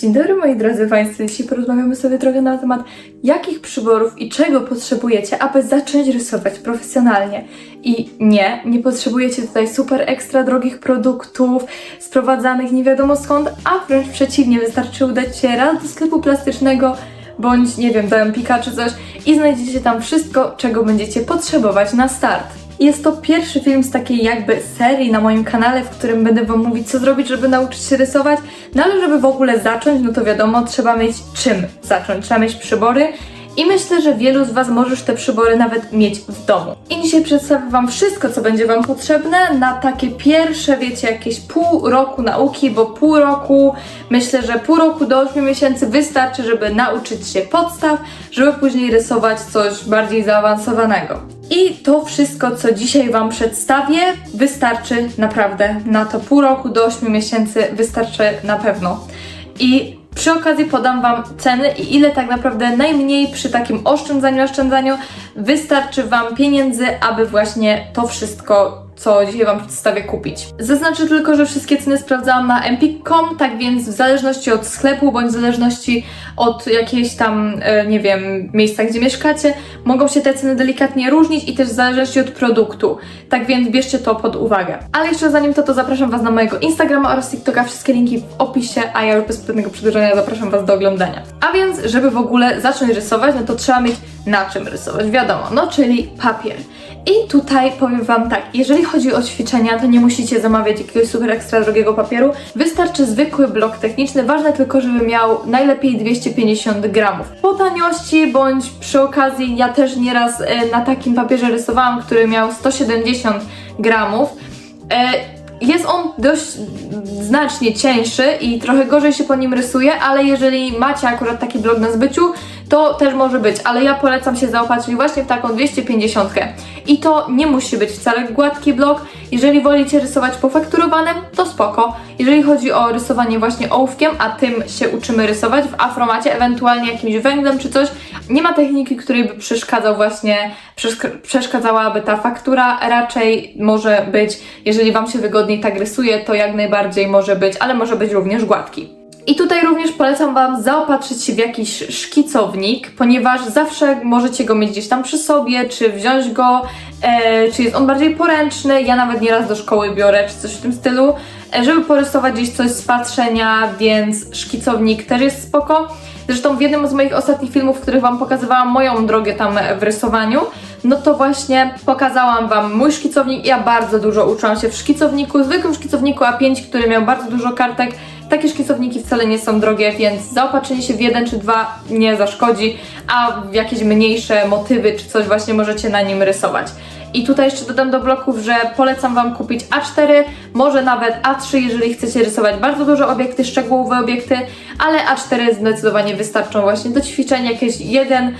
Dzień dobry moi drodzy Państwo, dzisiaj porozmawiamy sobie trochę na temat jakich przyborów i czego potrzebujecie, aby zacząć rysować profesjonalnie. I nie, nie potrzebujecie tutaj super ekstra drogich produktów, sprowadzanych nie wiadomo skąd, a wręcz przeciwnie, wystarczy udać się raz do sklepu plastycznego, bądź nie wiem, do Empika czy coś i znajdziecie tam wszystko, czego będziecie potrzebować na start. Jest to pierwszy film z takiej jakby serii na moim kanale, w którym będę Wam mówić, co zrobić, żeby nauczyć się rysować. No ale żeby w ogóle zacząć, no to wiadomo, trzeba mieć czym zacząć. Trzeba mieć przybory. I myślę, że wielu z Was możesz te przybory nawet mieć w domu. I dzisiaj przedstawię Wam wszystko, co będzie Wam potrzebne na takie pierwsze, wiecie, jakieś pół roku nauki, bo pół roku, myślę, że pół roku do 8 miesięcy wystarczy, żeby nauczyć się podstaw, żeby później rysować coś bardziej zaawansowanego. I to wszystko, co dzisiaj Wam przedstawię, wystarczy naprawdę na to pół roku do 8 miesięcy, wystarczy na pewno. I przy okazji podam Wam ceny i ile tak naprawdę najmniej przy takim oszczędzaniu, oszczędzaniu wystarczy Wam pieniędzy, aby właśnie to wszystko co dzisiaj Wam przedstawię kupić. Zaznaczę tylko, że wszystkie ceny sprawdzałam na empik.com, tak więc w zależności od sklepu, bądź w zależności od jakiejś tam, e, nie wiem, miejsca, gdzie mieszkacie, mogą się te ceny delikatnie różnić i też w zależności od produktu. Tak więc bierzcie to pod uwagę. Ale jeszcze zanim to, to zapraszam Was na mojego Instagrama oraz TikToka, wszystkie linki w opisie, a ja już bez zbędnego przedłużenia zapraszam Was do oglądania. A więc, żeby w ogóle zacząć rysować, no to trzeba mieć na czym rysować, wiadomo, no czyli papier. I tutaj powiem Wam tak, jeżeli chodzi o ćwiczenia, to nie musicie zamawiać jakiegoś super ekstra drogiego papieru. Wystarczy zwykły blok techniczny, ważne tylko, żeby miał najlepiej 250 gramów. Po taniości, bądź przy okazji, ja też nieraz e, na takim papierze rysowałam, który miał 170 gramów. E, jest on dość znacznie cieńszy i trochę gorzej się po nim rysuje, ale jeżeli macie akurat taki blok na zbyciu, to też może być, ale ja polecam się zaopatrzyć właśnie w taką 250. I to nie musi być wcale gładki blok. Jeżeli wolicie rysować pofakturowanym, to spoko. Jeżeli chodzi o rysowanie właśnie ołówkiem, a tym się uczymy rysować w afromacie, ewentualnie jakimś węglem czy coś, nie ma techniki, której by przeszkadzał właśnie, przeszk- przeszkadzałaby ta faktura. Raczej może być, jeżeli Wam się wygodniej tak rysuje, to jak najbardziej może być, ale może być również gładki. I tutaj również polecam Wam zaopatrzyć się w jakiś szkicownik, ponieważ zawsze możecie go mieć gdzieś tam przy sobie, czy wziąć go, e, czy jest on bardziej poręczny. Ja nawet nieraz do szkoły biorę, czy coś w tym stylu, e, żeby porysować gdzieś coś z patrzenia, więc szkicownik też jest spoko. Zresztą w jednym z moich ostatnich filmów, w których Wam pokazywałam moją drogę tam w rysowaniu, no to właśnie pokazałam Wam mój szkicownik. Ja bardzo dużo uczyłam się w szkicowniku, zwykłym szkicowniku A5, który miał bardzo dużo kartek. Takie szkicowniki wcale nie są drogie, więc zaopatrzenie się w jeden czy dwa nie zaszkodzi, a jakieś mniejsze motywy czy coś właśnie możecie na nim rysować. I tutaj jeszcze dodam do bloków, że polecam Wam kupić A4, może nawet A3, jeżeli chcecie rysować bardzo duże obiekty, szczegółowe obiekty, ale A4 zdecydowanie wystarczą właśnie do ćwiczenia, jakieś jeden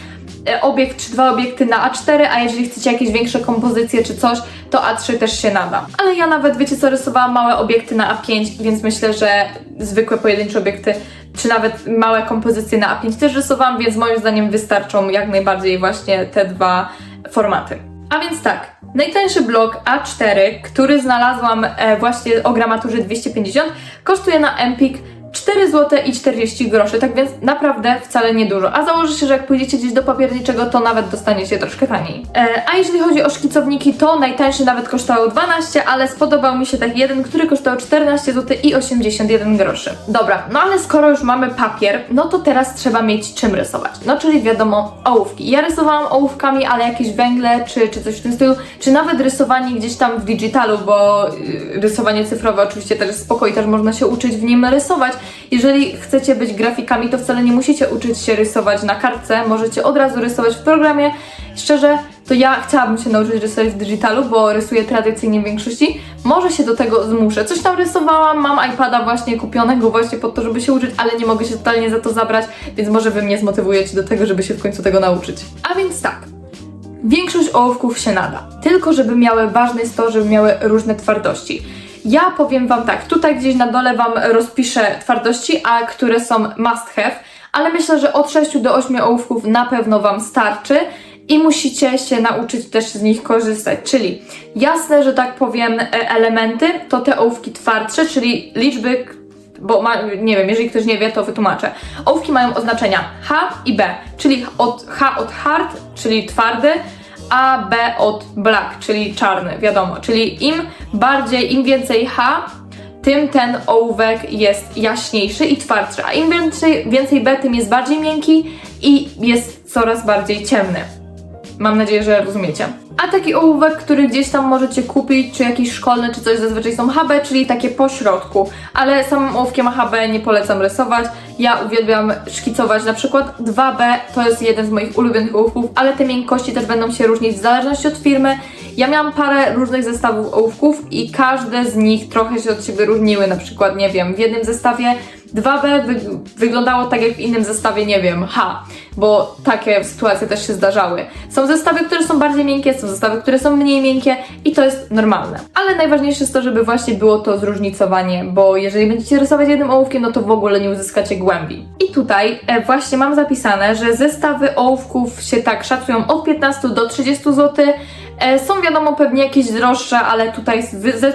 obiekt czy dwa obiekty na A4, a jeżeli chcecie jakieś większe kompozycje czy coś, to A3 też się nada. Ale ja nawet, wiecie co, rysowałam małe obiekty na A5, więc myślę, że zwykłe pojedyncze obiekty czy nawet małe kompozycje na A5 też rysowałam, więc moim zdaniem wystarczą jak najbardziej właśnie te dwa formaty. A więc tak, najtańszy blok A4, który znalazłam e, właśnie o gramaturze 250, kosztuje na Empik 4 zł i 40 groszy, tak więc naprawdę wcale niedużo. A założę się, że jak pójdziecie gdzieś do papierniczego, to nawet dostaniecie troszkę taniej. E, a jeżeli chodzi o szkicowniki, to najtańszy nawet kosztował 12, ale spodobał mi się taki jeden, który kosztował 14 zł i 81 groszy. Dobra, no ale skoro już mamy papier, no to teraz trzeba mieć czym rysować. No czyli wiadomo, ołówki. Ja rysowałam ołówkami, ale jakieś węgle, czy, czy coś w tym stylu, czy nawet rysowanie gdzieś tam w digitalu, bo y, rysowanie cyfrowe oczywiście też jest spoko i też można się uczyć w nim rysować. Jeżeli chcecie być grafikami, to wcale nie musicie uczyć się rysować na kartce, możecie od razu rysować w programie. Szczerze, to ja chciałabym się nauczyć rysować w digitalu, bo rysuję tradycyjnie w większości. Może się do tego zmuszę. Coś tam rysowałam, mam iPada właśnie kupionego właśnie po to, żeby się uczyć, ale nie mogę się totalnie za to zabrać, więc może wy mnie zmotywujecie do tego, żeby się w końcu tego nauczyć. A więc tak. Większość ołówków się nada, tylko żeby miały, ważne jest to, żeby miały różne twardości. Ja powiem Wam tak, tutaj gdzieś na dole Wam rozpiszę twardości, a które są must have, ale myślę, że od 6 do 8 ołówków na pewno Wam starczy i musicie się nauczyć też z nich korzystać. Czyli jasne, że tak powiem, e, elementy to te ołówki twardsze, czyli liczby, bo ma, nie wiem, jeżeli ktoś nie wie, to wytłumaczę. Ołówki mają oznaczenia H i B, czyli od H od hard, czyli twardy, a B od black, czyli czarny, wiadomo. Czyli im bardziej, im więcej H, tym ten ołówek jest jaśniejszy i twardszy, a im więcej, więcej B, tym jest bardziej miękki i jest coraz bardziej ciemny. Mam nadzieję, że rozumiecie. A taki ołówek, który gdzieś tam możecie kupić, czy jakiś szkolny, czy coś, zazwyczaj są HB, czyli takie po środku. Ale samym ołówkiem HB nie polecam rysować. Ja uwielbiam szkicować na przykład 2B, to jest jeden z moich ulubionych ołówków, ale te miękkości też będą się różnić w zależności od firmy. Ja miałam parę różnych zestawów ołówków i każde z nich trochę się od siebie różniły. Na przykład, nie wiem, w jednym zestawie 2B wy wyglądało tak jak w innym zestawie, nie wiem, H, bo takie sytuacje też się zdarzały. Są zestawy, które są bardziej miękkie, są zestawy, które są mniej miękkie i to jest normalne. Ale najważniejsze jest to, żeby właśnie było to zróżnicowanie, bo jeżeli będziecie rysować jednym ołówkiem, no to w ogóle nie uzyskacie głębi. I tutaj e, właśnie mam zapisane, że zestawy ołówków się tak szacują od 15 do 30 zł. E, Są wiadomo pewnie jakieś droższe, ale tutaj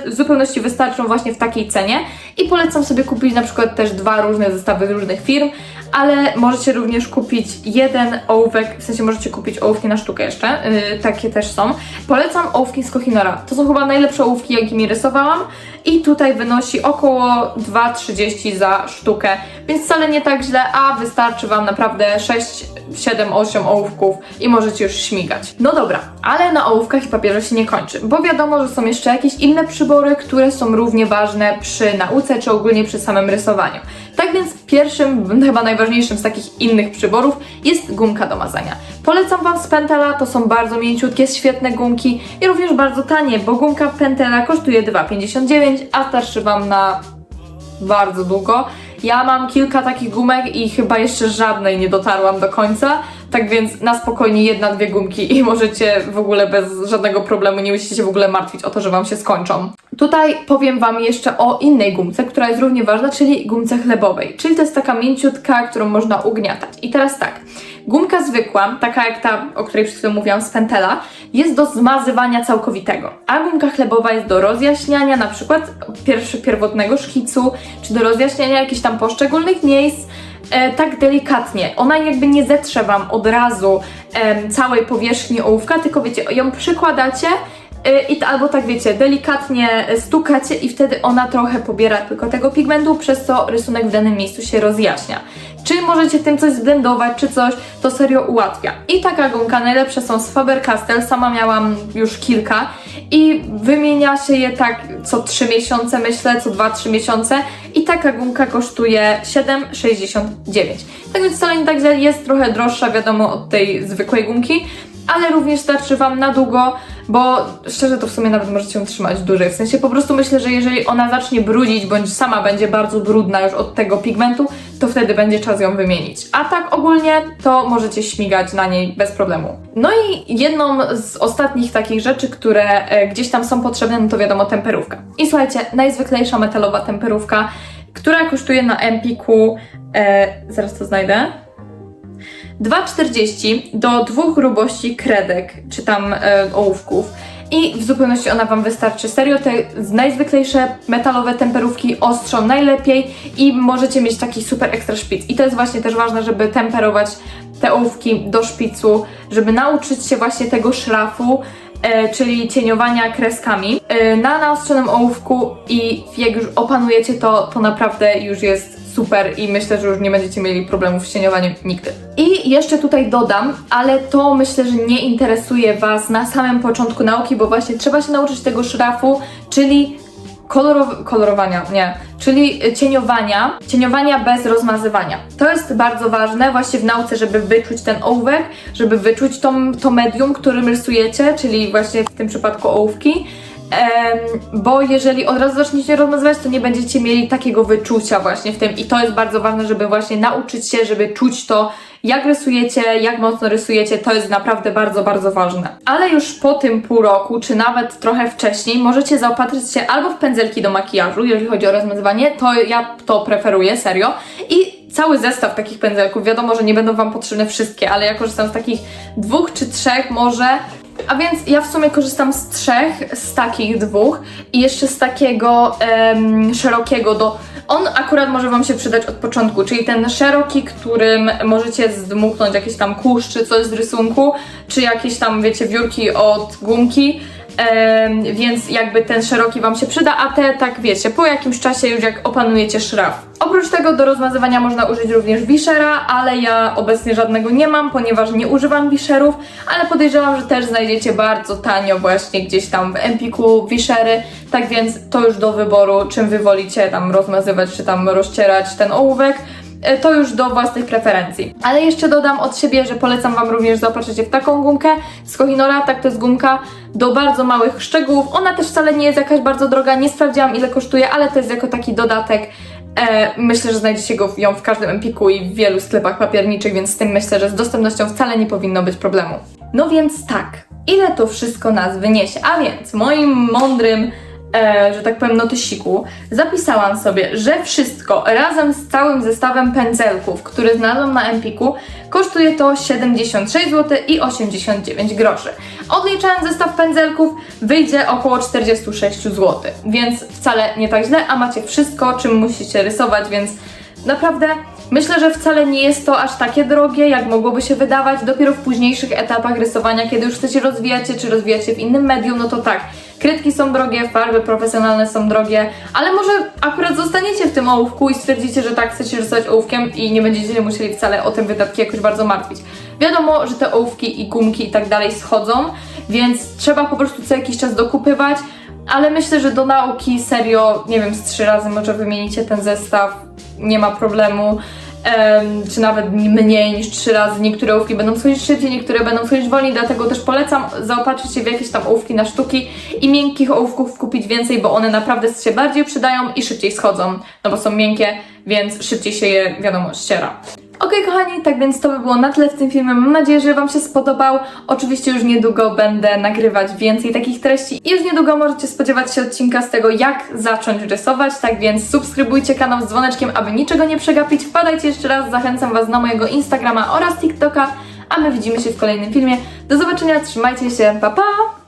w zupełności wystarczą właśnie w takiej cenie. I polecam sobie kupić na przykład też dwa różne zestawy z różnych firm, ale możecie również kupić jeden ołówek, w sensie możecie kupić ołówki na sztukę jeszcze, yy, takie też są. Polecam ołówki z Kohinora. To są chyba najlepsze ołówki, jakimi rysowałam i tutaj wynosi około 2,30 za sztukę, więc wcale nie tak źle, a wystarczy Wam naprawdę 6, 7, 8 ołówków i możecie już śmigać. No dobra, ale na ołówkach i papierze się nie kończy, bo wiadomo, że są jeszcze jakieś inne przybory, które są równie ważne przy nauce czy ogólnie przy samym rysowaniu. Tak więc pierwszym, chyba najważniejszym z takich innych przyborów jest gumka do mazania. Polecam Wam z Pentela, to są bardzo mięciutkie, świetne gumki i również bardzo tanie, bo gumka Pentela kosztuje 2,59, a starczy Wam na bardzo długo. Ja mam kilka takich gumek i chyba jeszcze żadnej nie dotarłam do końca, tak więc na spokojnie jedna, dwie gumki i możecie w ogóle bez żadnego problemu, nie musicie się w ogóle martwić o to, że Wam się skończą. Tutaj powiem Wam jeszcze o innej gumce, która jest równie ważna, czyli gumce chlebowej, czyli to jest taka mięciutka, którą można ugniatać. I teraz tak, gumka zwykła, taka jak ta, o której przed chwilą mówiłam z Pentela, jest do zmazywania całkowitego, a gumka chlebowa jest do rozjaśniania na przykład pierwszy, pierwotnego szkicu, czy do rozjaśniania jakichś tam poszczególnych miejsc, e, tak delikatnie. Ona jakby nie zetrze Wam od razu em, całej powierzchni ołówka, tylko wiecie, ją przykładacie e, i to, albo tak wiecie, delikatnie stukacie i wtedy ona trochę pobiera tylko tego pigmentu, przez co rysunek w danym miejscu się rozjaśnia. Czy możecie tym coś zblendować, czy coś, to serio ułatwia. I taka gumka, najlepsze są z Faber-Castell, sama miałam już kilka i wymienia się je tak co 3 miesiące, myślę, co 2-3 miesiące i taka gumka kosztuje 7,69. Tak więc wcale nie tak źle, jest trochę droższa, wiadomo, od tej zwykłej gumki, ale również starczy Wam na długo, bo szczerze to w sumie nawet możecie ją trzymać dłużej. W sensie po prostu myślę, że jeżeli ona zacznie brudzić, bądź sama będzie bardzo brudna już od tego pigmentu, to wtedy będzie czas ją wymienić. A tak ogólnie to możecie śmigać na niej bez problemu. No i jedną z ostatnich takich rzeczy, które e, gdzieś tam są potrzebne, no to wiadomo temperówka. I słuchajcie, najzwyklejsza metalowa temperówka, która kosztuje na Empiku, e, zaraz to znajdę, 2,40 do dwóch grubości kredek, czy tam e, ołówków. I w zupełności ona Wam wystarczy. Serio, te najzwyklejsze metalowe temperówki ostrzą najlepiej i możecie mieć taki super ekstra szpic. I to jest właśnie też ważne, żeby temperować te ołówki do szpicu, żeby nauczyć się właśnie tego szrafu, e, czyli cieniowania kreskami e, na naostrzonym ołówku i jak już opanujecie to, to naprawdę już jest super i myślę, że już nie będziecie mieli problemów z cieniowaniem nigdy. I jeszcze tutaj dodam, ale to myślę, że nie interesuje Was na samym początku nauki, bo właśnie trzeba się nauczyć tego szrafu, czyli kolorow- kolorowania, nie, czyli cieniowania, cieniowania bez rozmazywania. To jest bardzo ważne właśnie w nauce, żeby wyczuć ten ołówek, żeby wyczuć to, to medium, którym rysujecie, czyli właśnie w tym przypadku ołówki. Bo jeżeli od razu zaczniecie rozmazywać, to nie będziecie mieli takiego wyczucia właśnie w tym i to jest bardzo ważne, żeby właśnie nauczyć się, żeby czuć to, jak rysujecie, jak mocno rysujecie, to jest naprawdę bardzo, bardzo ważne. Ale już po tym pół roku, czy nawet trochę wcześniej, możecie zaopatrzyć się albo w pędzelki do makijażu, jeżeli chodzi o rozmazywanie, to ja to preferuję, serio. I cały zestaw takich pędzelków, wiadomo, że nie będą Wam potrzebne wszystkie, ale ja korzystam z takich dwóch czy trzech może, a więc ja w sumie korzystam z trzech, z takich dwóch i jeszcze z takiego szerokiego do On akurat może Wam się przydać od początku, czyli ten szeroki, którym możecie zdmuchnąć jakieś tam kurz czy coś z rysunku, czy jakieś tam, wiecie, wiórki od gumki. Więc jakby ten szeroki Wam się przyda, a te tak wiecie, po jakimś czasie już jak opanujecie szraf. Oprócz tego do rozmazywania można użyć również wiszera, ale ja obecnie żadnego nie mam, ponieważ nie używam wiszerów, ale podejrzewam, że też znajdziecie bardzo tanio właśnie gdzieś tam w Empiku wiszery, tak więc to już do wyboru, czym Wy wolicie tam rozmazywać, czy tam rozcierać ten ołówek. E, to już do własnych preferencji. Ale jeszcze dodam od siebie, że polecam Wam również zaopatrzyć się w taką gumkę z Kohinora, tak to jest gumka do bardzo małych szczegółów. Ona też wcale nie jest jakaś bardzo droga, nie sprawdziłam ile kosztuje, ale to jest jako taki dodatek. E, myślę, że znajdziecie go ją w każdym Empiku i w wielu sklepach papierniczych, więc z tym myślę, że z dostępnością wcale nie powinno być problemu. No więc tak, ile to wszystko nas wyniesie? A więc moim mądrym e, że tak powiem, notysiku, zapisałam sobie, że wszystko razem z całym zestawem pędzelków, które znalazłam na Empiku, kosztuje to 76 zł i 89 groszy. Odliczając zestaw pędzelków, wyjdzie około 46 zł, więc wcale nie tak źle, a macie wszystko, czym musicie rysować, więc naprawdę myślę, że wcale nie jest to aż takie drogie, jak mogłoby się wydawać. Dopiero w późniejszych etapach rysowania, kiedy już chcecie rozwijać się, czy rozwijać się w innym medium, no to tak, Kredki są drogie, farby profesjonalne są drogie, ale może akurat zostaniecie w tym ołówku i stwierdzicie, że tak chcecie rysować ołówkiem i nie będziecie musieli wcale o tym wydatki jakoś bardzo martwić. Wiadomo, że te ołówki i gumki i tak dalej schodzą, więc trzeba po prostu co jakiś czas dokupywać, ale myślę, że do nauki serio, nie wiem, z trzy razy może wymienicie ten zestaw, nie ma problemu. Czy nawet mniej niż trzy razy. Niektóre ołówki będą schodzić szybciej, niektóre będą schodzić wolniej, dlatego też polecam zaopatrzyć się w jakieś tam ołówki na sztuki i miękkich ołówków kupić więcej, bo one naprawdę się bardziej przydają i szybciej schodzą, no bo są miękkie, więc szybciej się je, wiadomo, ściera. Okej, kochani, tak więc to by było na tyle w tym filmie. Mam nadzieję, że Wam się spodobał. Oczywiście już niedługo będę nagrywać więcej takich treści i już niedługo możecie spodziewać się odcinka z tego, jak zacząć rysować. Tak więc subskrybujcie kanał z dzwoneczkiem, aby niczego nie przegapić. Wpadajcie jeszcze raz, zachęcam Was na mojego Instagrama oraz TikToka, a my widzimy się w kolejnym filmie. Do zobaczenia, trzymajcie się, pa pa!